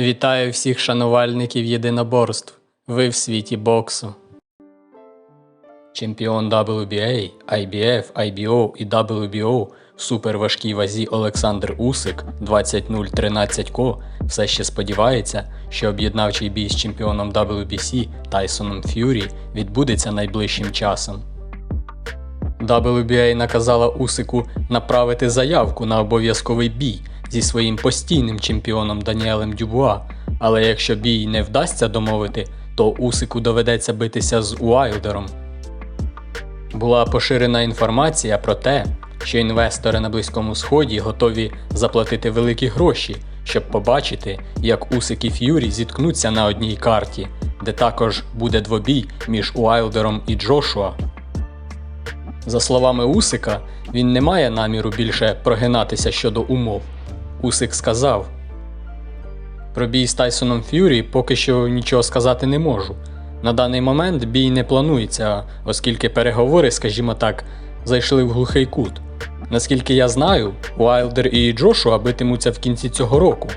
Вітаю всіх шанувальників єдиноборств. Ви в світі боксу. Чемпіон WBA, IBF, IBO і WBO в суперважкій вазі Олександр Усик 20-0-13 ко все ще сподівається, що об'єднавчий бій з чемпіоном WBC Тайсоном Ф'юрі відбудеться найближчим часом. WBA наказала Усику направити заявку на обов'язковий бій зі своїм постійним чемпіоном Даніелем Дюбуа, але якщо бій не вдасться домовити, то Усику доведеться битися з Уайлдером. Була поширена інформація про те, що інвестори на Близькому Сході готові заплатити великі гроші, щоб побачити, як Усик і Ф'юрі зіткнуться на одній карті, де також буде двобій між Уайлдером і Джошуа. За словами Усика, він не має наміру більше прогинатися щодо умов. Усик сказав: Про бій з Тайсоном Ф'юрі поки що нічого сказати не можу. На даний момент бій не планується, оскільки переговори, скажімо так, зайшли в глухий кут. Наскільки я знаю, Уайлдер і Джошуа битимуться в кінці цього року,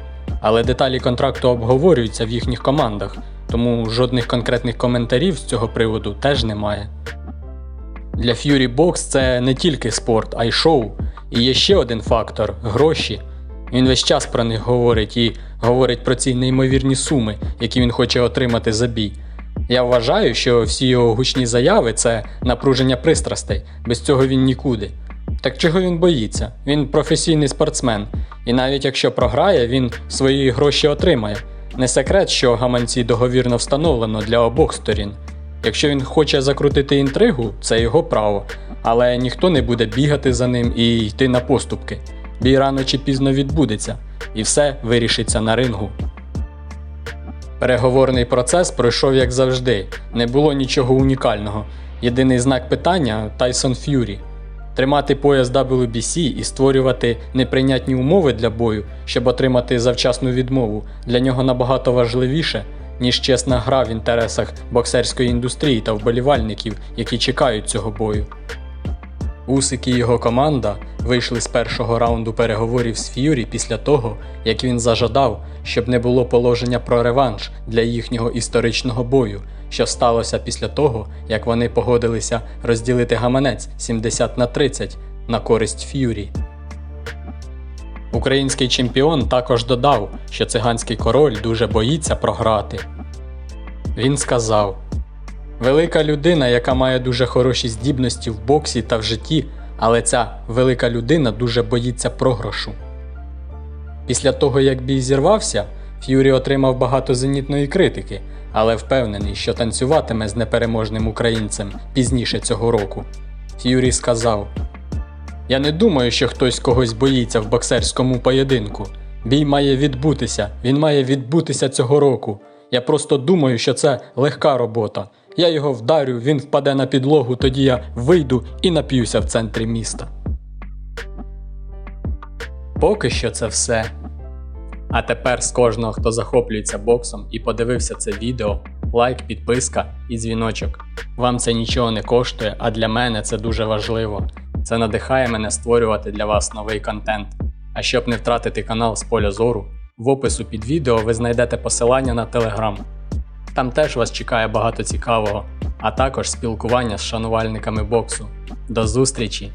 але деталі контракту обговорюються в їхніх командах, тому жодних конкретних коментарів з цього приводу теж немає. Для Fury Box це не тільки спорт, а й шоу. І є ще один фактор гроші. Він весь час про них говорить і говорить про ці неймовірні суми, які він хоче отримати за бій. Я вважаю, що всі його гучні заяви це напруження пристрастей, без цього він нікуди. Так чого він боїться? Він професійний спортсмен, і навіть якщо програє, він свої гроші отримає. Не секрет, що гаманці договірно встановлено для обох сторін. Якщо він хоче закрутити інтригу, це його право, але ніхто не буде бігати за ним і йти на поступки. Бій рано чи пізно відбудеться, і все вирішиться на рингу. Переговорний процес пройшов як завжди, не було нічого унікального. Єдиний знак питання Тайсон Ф'юрі. Тримати пояс WBC і створювати неприйнятні умови для бою, щоб отримати завчасну відмову, для нього набагато важливіше, ніж чесна гра в інтересах боксерської індустрії та вболівальників, які чекають цього бою. Усик і його команда вийшли з першого раунду переговорів з Ф'юрі після того, як він зажадав, щоб не було положення про реванш для їхнього історичного бою, що сталося після того, як вони погодилися розділити гаманець 70 на 30 на користь Ф'юрі. Український чемпіон також додав, що циганський король дуже боїться програти. Він сказав: Велика людина, яка має дуже хороші здібності в боксі та в житті, але ця велика людина дуже боїться програшу. Після того, як бій зірвався, Ф'юрі отримав багато зенітної критики, але впевнений, що танцюватиме з непереможним українцем пізніше цього року. Ф'юрі сказав: Я не думаю, що хтось когось боїться в боксерському поєдинку. Бій має відбутися, він має відбутися цього року. Я просто думаю, що це легка робота. Я його вдарю, він впаде на підлогу, тоді я вийду і нап'юся в центрі міста. Поки що це все. А тепер з кожного, хто захоплюється боксом і подивився це відео, лайк, підписка і дзвіночок. Вам це нічого не коштує, а для мене це дуже важливо. Це надихає мене створювати для вас новий контент. А щоб не втратити канал з поля зору, в опису під відео ви знайдете посилання на телеграм. Там теж вас чекає багато цікавого, а також спілкування з шанувальниками боксу. До зустрічі!